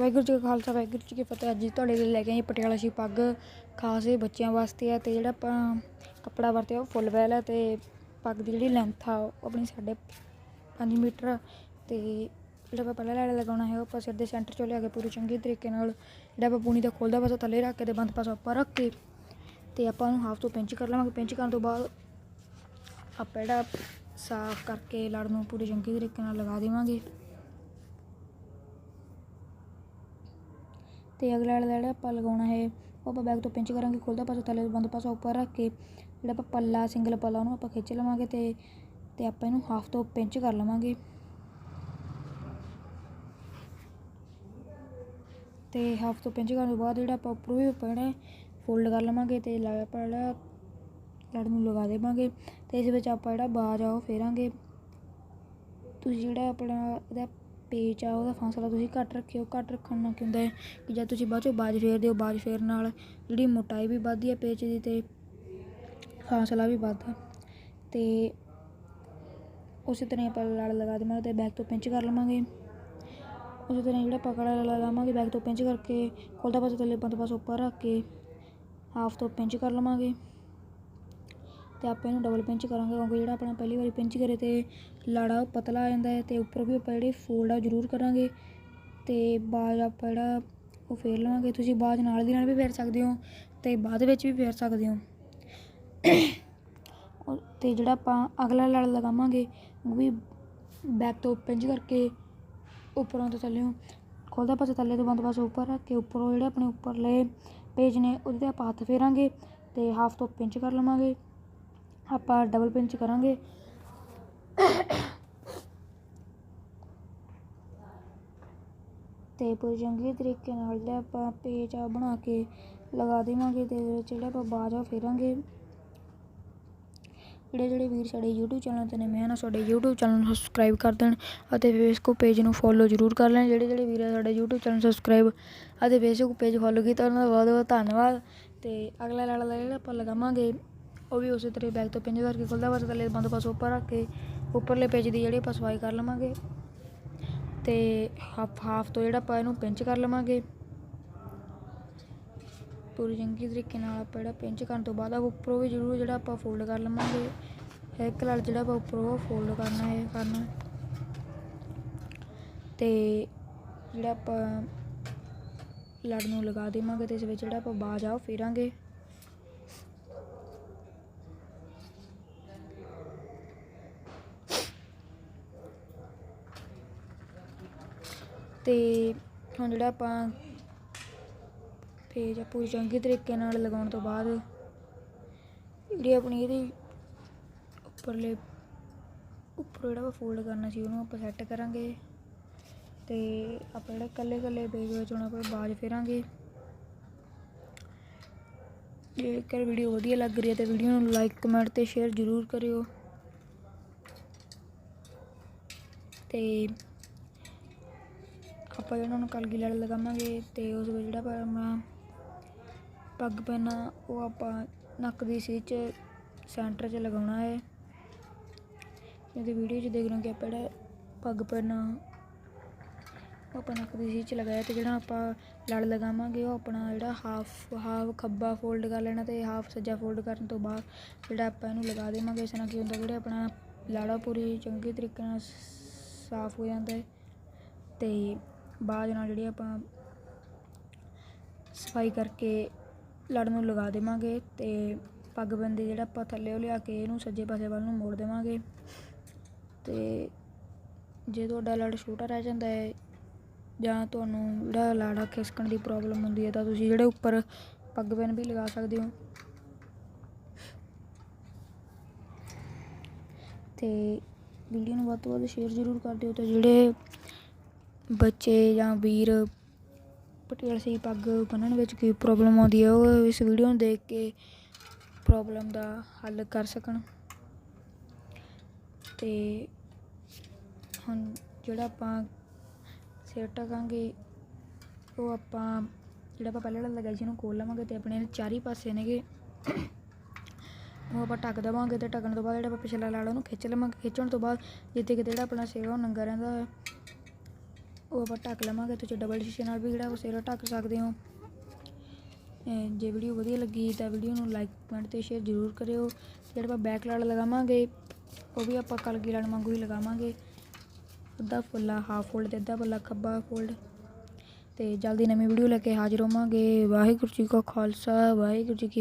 ਵਾਹਿਗੁਰੂ ਜੀ ਕਾ ਖਾਲਸਾ, ਵਾਹਿਗੁਰੂ ਜੀ ਕੀ ਫਤਿਹ। ਅੱਜ ਤੁਹਾਡੇ ਲਈ ਲੈ ਕੇ ਆਏ ਪਟਿਆਲਾ ਸ਼ੀ ਪੱਗ, ਖਾਸ ਇਹ ਬੱਚਿਆਂ ਵਾਸਤੇ ਆ ਤੇ ਜਿਹੜਾ ਆਪਾਂ ਕੱਪੜਾ ਵਰਤਿਆ ਉਹ ਫੁੱਲ ਵੈਲ ਹੈ ਤੇ ਪੱਗ ਦੀ ਜਿਹੜੀ ਲੈਂਥ ਆ, ਉਹ ਆਪਣੀ ਸਾਢੇ ਪੰਜ ਮੀਟਰ ਆ ਤੇ ਜਿਹੜਾ ਆਪਾਂ ਪਹਿਲਾਂ ਲੈੜਾ ਲਗਾਉਣਾ ਹੈ, ਉਹ ਆਪਾਂ ਸਿਰ ਦੇ ਸੈਂਟਰ ਚੋਂ ਲਿਆ ਕੇ ਪੂਰੀ ਚੰਗੀ ਤਰੀਕੇ ਨਾਲ ਜਿਹੜਾ ਆਪਾਂ ਪੂਣੀ ਦਾ ਖੋਲਦਾ ਪਾਸਾ ਥੱਲੇ ਰੱਖ ਕੇ ਤੇ ਬੰਦ ਪਾਸਾ ਉੱਪਰ ਰੱਖ ਕੇ ਤੇ ਆਪਾਂ ਉਹਨੂੰ ਹਾਫ ਤੋਂ ਪਿੰਚ ਕਰ ਲਵਾਂਗੇ। ਪਿੰਚ ਕਰਨ ਤੋਂ ਬਾਅਦ ਆਪਾਂ ਜਿਹੜਾ ਸਾਫ਼ ਕਰਕੇ ਲੜ ਨੂੰ ਪੂਰੀ ਚੰਗੀ ਤਰੀਕੇ ਨਾਲ ਲਗਾ ਦੇਵਾਂਗੇ। ਅਤੇ ਅਗਲਾ ਵਾਲਾ ਜਿਹੜਾ ਆਪਾਂ ਲਗਾਉਣਾ ਹੈ, ਉਹ ਆਪਾਂ ਬੈਕ ਤੋਂ ਪਿੰਚ ਕਰਾਂਗੇ ਖੁੱਲਦਾ ਪਾਸਾ ਥੱਲੇ ਬੰਦ ਪਾਸਾ ਉੱਪਰ ਰੱਖ ਕੇ ਜਿਹੜਾ ਆਪਾਂ ਪੱਲਾ ਸਿੰਗਲ ਪੱਲਾ ਉਹਨੂੰ ਆਪਾਂ ਖਿੱਚ ਲਵਾਂਗੇ ਤੇ ਤੇ ਆਪਾਂ ਇਹਨੂੰ ਹਾਫ ਤੋਂ ਪਿੰਚ ਕਰ ਲਵਾਂਗੇ। ਤੇ ਹਾਫ ਤੋਂ ਪਿੰਚ ਕਰਨ ਤੋਂ ਬਾਅਦ ਜਿਹੜਾ ਆਪਾਂ ਉੱਪਰੋਂ ਵੀ ਪੈਣਾ ਫੋਲਡ ਕਰ ਲਵਾਂਗੇ ਤੇ ਲਾ ਆਪਾਂ ਜਿਹੜਾ ਲੜ ਨੂੰ ਲਗਾ ਦੇਵਾਂਗੇ ਤੇ ਇਸ ਵਿੱਚ ਆਪਾਂ ਜਿਹੜਾ ਬਾਜ ਆ ਉਹ ਫੇਰਾਂਗੇ। ਤੁਸੀਂ ਜਿਹੜਾ ਆਪਣਾ, ਇਹਦਾ ਪੇਚ ਆ, ਉਹਦਾ ਫਾਸਲਾ ਤੁਸੀਂ ਘੱਟ ਰੱਖਿਓ, ਘੱਟ ਰੱਖਣ ਨਾਲ ਕੀ ਹੁੰਦਾ ਹੈ ਕਿ ਜਦ ਤੁਸੀਂ ਬਾਅਦ ਚੋਂ ਬਾਜ ਫੇਰਦੇ ਹੋ, ਬਾਜ ਫੇਰਨ ਨਾਲ ਜਿਹੜੀ ਮੋਟਾਈ ਵੀ ਵੱਧਦੀ ਹੈ ਪੇਚ ਦੀ ਤੇ ਫਾਸਲਾ ਵੀ ਵੱਧਦਾ। ਤੇ ਉਸੇ ਤਰ੍ਹਾਂ ਹੀ ਆਪਾਂ ਲੜ ਲਗਾ ਦੇਵਾਂਗੇ ਤੇ ਬੈਕ ਤੋਂ ਪਿੰਚ ਕਰ ਲਵਾਂਗੇ। ਉਸੇ ਤਰ੍ਹਾਂ ਹੀ ਜਿਹੜਾ ਪਕੜਾ ਲਗਾਵਾਂਗੇ ਬੈਕ ਤੋਂ ਪਿੰਚ ਕਰਕੇ, ਖੁੱਲਦਾ ਪਾਸਾ, ਥੱਲੇ ਬੰਦ ਪਾਸਾ ਉੱਪਰ ਰੱਖ ਕੇ ਹਾਫ ਤੋਂ ਪਿੰਚ ਕਰ ਲਵਾਂਗੇ। ਅਤੇ ਆਪਾਂ ਇਹਨੂੰ ਡਬਲ ਪਿੰਚ ਕਰਾਂਗੇ ਕਿਉਂਕਿ ਜਿਹੜਾ ਆਪਣਾ ਪਹਿਲੀ ਵਾਰੀ ਪਿੰਚ ਕਰੇ ਤੇ ਲਾੜਾ ਉਹ ਪਤਲਾ ਆ ਜਾਂਦਾ ਹੈ ਅਤੇ ਉੱਪਰ ਵੀ ਆਪਾਂ ਜਿਹੜੇ ਫੋਲਡ ਆ ਜ਼ਰੂਰ ਕਰਾਂਗੇ ਅਤੇ ਬਾਜ ਆਪਾਂ ਜਿਹੜਾ ਉਹ ਫੇਰ ਲਵਾਂਗੇ। ਤੁਸੀਂ ਬਾਜ ਨਾਲ ਦੀ ਨਾਲ ਵੀ ਫੇਰ ਸਕਦੇ ਹੋ ਅਤੇ ਬਾਅਦ ਵਿੱਚ ਵੀ ਫੇਰ ਸਕਦੇ ਹੋ। ਅਤੇ ਜਿਹੜਾ ਆਪਾਂ ਅਗਲਾ ਲੜ ਲਗਾਵਾਂਗੇ ਉਹ ਵੀ ਬੈਕ ਤੋਂ ਪਿੰਚ ਕਰਕੇ ਉੱਪਰੋਂ ਤੋਂ ਥੱਲੇੋਂ ਖੋਲਦਾ ਪਾਸੇ ਥੱਲੇ ਤੋਂ ਬੰਦ ਪਾਸਾ ਉੱਪਰ ਰੱਖ ਕੇ ਉੱਪਰੋਂ ਜਿਹੜੇ ਆਪਣੇ ਉੱਪਰਲੇ ਪੇਜ ਨੇ ਉਹਦੇ ਤੇ ਆਪਾਂ ਹੱਥ ਫੇਰਾਂਗੇ ਤੇ ਹਾਫ ਤੋਂ ਪਿੰਚ ਕਰ ਲਵਾਂਗੇ। ਆਪਾਂ ਡਬਲ ਪਿੰਚ ਕਰਾਂਗੇ। ਤੇ ਪੂਰੀ ਚੰਗੀ ਤਰੀਕੇ ਨਾਲ ਜਿਹੜਾ ਆਪਾਂ ਪੇਚ ਆ ਬਣਾ ਕੇ ਲਗਾ ਦੇਵਾਂਗੇ ਤੇ ਜਿਹੜਾ ਆਪਾਂ ਬਾਜ ਆ ਫੇਰਾਂਗੇ। ਜਿਹੜੇ ਜਿਹੜੇ ਵੀਰ ਸਾਡੇ YouTube ਚੈਨਲ ਤੇ ਨੇ, ਮੈਂ ਨਾ ਸਾਡੇ YouTube ਚੈਨਲ ਨੂੰ ਸਬਸਕ੍ਰਾਈਬ ਕਰ ਦੇਣ ਅਤੇ ਫੇਸਬੁੱਕ ਪੇਜ ਨੂੰ ਫੋਲੋ ਜ਼ਰੂਰ ਕਰ ਲੈਣ। ਜਿਹੜੇ ਜਿਹੜੇ ਵੀਰ ਸਾਡੇ YouTube ਚੈਨਲ ਸਬਸਕ੍ਰਾਈਬ ਅਤੇ ਫੇਸਬੁੱਕ ਪੇਜ ਫੋਲੋ ਕੀਤਾ, ਉਹਨਾਂ ਦਾ ਬਹੁਤ ਬਹੁਤ ਧੰਨਵਾਦ। ਤੇ ਅਗਲਾ ਲੜ ਜਿਹੜਾ ਆਪਾਂ ਲਗਾਵਾਂਗੇ। ਉਹ ਵੀ ਉਸੇ ਤਰ੍ਹਾਂ ਬੈਕ ਤੋਂ ਪਿੰਜ ਕਰਕੇ ਖੁੱਲਦਾ ਪਾਸਾ ਥੱਲੇ ਬੰਦ ਪਾਸਾ ਉੱਪਰ ਰੱਖ ਕੇ ਉੱਪਰਲੇ ਪੇਜ ਦੀ ਜਿਹੜੀ ਆਪਾਂ ਸਵਾਈ ਕਰ ਲਵਾਂਗੇ ਤੇ ਹਾਫ ਹਾਫ ਤੋਂ ਜਿਹੜਾ ਆਪਾਂ ਇਹਨੂੰ ਪਿੰਚ ਕਰ ਲਵਾਂਗੇ। ਪੂਰੀ ਚੰਗੀ ਤਰੀਕੇ ਨਾਲ ਆਪਾਂ ਜਿਹੜਾ ਪਿੰਚ ਕਰਨ ਤੋਂ ਬਾਅਦ ਆ ਉੱਪਰੋਂ ਵੀ ਜ਼ਰੂਰ ਜਿਹੜਾ ਆਪਾਂ ਫੋਲਡ ਕਰ ਲਵਾਂਗੇ। ਇੱਕ ਲੜ ਜਿਹੜਾ ਆਪਾਂ ਉੱਪਰੋਂ ਫੋਲਡ ਕਰਨਾ ਹੈ ਕਰਨਾ ਤੇ ਜਿਹੜਾ ਆਪਾਂ ਲੜ ਨੂੰ ਲਗਾ ਦੇਵਾਂਗੇ ਤੇ ਇਸ ਵਿੱਚ ਜਿਹੜਾ ਆਪਾਂ ਬਾਜ ਆ ਉਹ ਫੇਰਾਂਗੇ। ਤੇ ਹੁਣ ਜਿਹੜਾ ਆਪਾਂ ਪੇਜ ਆ ਪੂਰੀ ਚੰਗੀ ਤਰੀਕੇ ਨਾਲ ਲਗਾਉਣ ਤੋਂ ਬਾਅਦ ਜਿਹੜੀ ਆਪਣੀ ਇਹਦੀ ਉੱਪਰਲੇ ਉੱਪਰ ਜਿਹੜਾ ਆਪਾਂ ਫੋਲਡ ਕਰਨਾ ਸੀ ਉਹਨੂੰ ਆਪਾਂ ਸੈੱਟ ਕਰਾਂਗੇ ਤੇ ਆਪਾਂ ਜਿਹੜਾ ਕੱਲੇ ਕੱਲੇ ਪੇਜ ਵਿੱਚ ਹੁਣ ਆਪਾਂ ਬਾਜ ਫੇਰਾਂਗੇ। ਜੇਕਰ ਵੀਡੀਓ ਵਧੀਆ ਲੱਗ ਰਹੀ ਹੈ ਤਾਂ ਵੀਡੀਓ ਨੂੰ ਲਾਈਕ ਕਮੈਂਟ ਤੇ ਸ਼ੇਅਰ ਜ਼ਰੂਰ ਕਰਿਓ। ਤੇ ਆਪਾਂ ਉਹਨਾਂ ਨੂੰ ਕਲਗੀ ਲੜ ਲਗਾਵਾਂਗੇ ਤੇ ਉਸ ਵਿੱਚ ਜਿਹੜਾ ਆਪਾਂ ਆਪਣਾ ਪੱਗ ਪੈਨਾ ਉਹ ਆਪਾਂ ਨੱਕ ਦੀ ਸੀ ਚ ਸੈਂਟਰ 'ਚ ਲਗਾਉਣਾ ਹੈ। ਇਹਦੀ ਵੀਡੀਓ 'ਚ ਦੇਖ ਰਹੇ ਕਿ ਆਪਾਂ ਜਿਹੜਾ ਪੱਗ ਪੈਨਾ ਉਹ ਆਪਾਂ ਨੱਕ ਦੀ ਸੀ ਚ ਲਗਾਇਆ ਤੇ ਜਿਹੜਾ ਆਪਾਂ ਲੜ ਲਗਾਵਾਂਗੇ, ਉਹ ਆਪਣਾ ਜਿਹੜਾ ਹਾਫ ਹਾਫ ਖੱਬਾ ਫੋਲਡ ਕਰ ਲੈਣਾ ਤੇ ਹਾਫ ਸੱਜਾ ਫੋਲਡ ਕਰਨ ਤੋਂ ਬਾਅਦ ਜਿਹੜਾ ਆਪਾਂ ਇਹਨੂੰ ਲਗਾ ਦੇਵਾਂਗੇ। ਇਸ ਨਾਲ ਕੀ ਹੁੰਦਾ, ਜਿਹੜਾ ਆਪਣਾ ਲਾੜਾ ਪੂਰੀ ਚੰਗੇ ਤਰੀਕੇ ਨਾਲ ਸਾਫ਼ ਹੋ ਜਾਂਦਾ ਹੈ ਤੇ ਬਾਅਦ ਨਾਲ ਜਿਹੜੀ ਆਪਾਂ ਸਫ਼ਾਈ ਕਰਕੇ ਲੜ ਨੂੰ ਲਗਾ ਦੇਵਾਂਗੇ ਤੇ ਪੱਗ ਬੰਦੇ ਜਿਹੜਾ ਆਪਾਂ ਥੱਲੇ ਲਿਆ ਕੇ ਇਹਨੂੰ ਸੱਜੇ ਪਾਸੇ ਵੱਲ ਨੂੰ ਮੋੜ ਦੇਵਾਂਗੇ। ਤੇ ਜੇ ਤੁਹਾਡਾ ਲੜ ਛੋਟਾ ਰਹਿ ਜਾਂਦਾ ਹੈ ਜਾਂ ਤੁਹਾਨੂੰ ਜਿਹੜਾ ਲਾੜਾ ਖਿਸਕਣ ਦੀ ਪ੍ਰੋਬਲਮ ਹੁੰਦੀ ਹੈ ਤਾਂ ਤੁਸੀਂ ਜਿਹੜੇ ਉੱਪਰ ਪੱਗ ਪੈਨ ਵੀ ਲਗਾ ਸਕਦੇ ਹੋ। ਤੇ ਵੀਡੀਓ ਨੂੰ ਵੱਧ ਤੋਂ ਵੱਧ ਸ਼ੇਅਰ ਜ਼ਰੂਰ ਕਰ ਦਿਓ ਤੇ ਜਿਹੜੇ ਬੱਚੇ ਜਾਂ ਵੀਰ ਪਟਿਆਲਾ ਸਹੀ ਪੱਗ ਬੰਨ੍ਹਣ ਵਿੱਚ ਕੀ ਪ੍ਰੋਬਲਮ ਆਉਂਦੀ ਹੈ, ਉਹ ਇਸ ਵੀਡੀਓ ਨੂੰ ਦੇਖ ਕੇ ਪ੍ਰੋਬਲਮ ਦਾ ਹੱਲ ਕਰ ਸਕਣ। ਤੇ ਹੁਣ ਜਿਹੜਾ ਆਪਾਂ ਸਿਰ ਟਕਾਂਗੇ ਉਹ ਆਪਾਂ, ਜਿਹੜਾ ਆਪਾਂ ਪਹਿਲਾਂ ਲਗਾਈ ਸੀ ਉਹਨੂੰ ਖੋਲ ਲਵਾਂਗੇ ਤੇ ਆਪਣੇ ਚਾਰੇ ਪਾਸੇ ਨੇਗੇ। ਉਹ ਆਪਾਂ ਢੱਕ ਦੇਵਾਂਗੇ ਤੇ ਢੱਕਣ ਤੋਂ ਬਾਅਦ ਜਿਹੜਾ ਆਪਾਂ ਪਿਛਲਾ ਲਾੜਾ ਉਹਨੂੰ ਖਿੱਚ ਲਵਾਂਗੇ। ਖਿੱਚਣ ਤੋਂ ਬਾਅਦ ਜਿੱਥੇ ਕਿਤੇ ਜਿਹੜਾ ਆਪਣਾ ਸਿਰ ਉਹ ਨੰਗਾ ਰਹਿੰਦਾ। ਹੈ ਉਹ ਆਪਾਂ ਢੱਕ ਲਵਾਂਗੇ ਤੁਸੀਂ ਡਬਲ ਸ਼ੀਸ਼ੇ ਨਾਲ ਵੀ ਜਿਹੜਾ ਉਹ ਸਿਰ ਢੱਕ ਸਕਦੇ ਹੋ। ਜੇ ਵੀਡੀਓ ਵਧੀਆ ਲੱਗੀ ਤਾਂ ਵੀਡੀਓ ਨੂੰ ਲਾਈਕ ਕਮੈਂਟ ਤੇ ਸ਼ੇਅਰ ਜ਼ਰੂਰ ਕਰਿਓ। ਜਿਹੜਾ ਆਪਾਂ ਬੈਕ ਲਾੜ ਲਗਾਵਾਂਗੇ, ਉਹ ਵੀ ਆਪਾਂ ਕਲਗੀ ਲਾੜ ਵਾਂਗੂ ਹੀ ਲਗਾਵਾਂਗੇ। ਅੱਧਾ ਫੁੱਲਾ ਹਾਫ ਫੋਲਡ ਤੇ ਅੱਧਾ ਫੁੱਲਾ, ਖੱਬਾ ਫੋਲਡ ਤੇ ਜਲਦੀ ਨਵੀਂ ਵੀਡੀਓ ਲੈ ਕੇ ਹਾਜ਼ਰ ਹੋਵਾਂਗੇ। ਵਾਹਿਗੁਰੂ ਜੀ ਕਾ ਖਾਲਸਾ, ਵਾਹਿਗੁਰੂ ਜੀ ਕੀ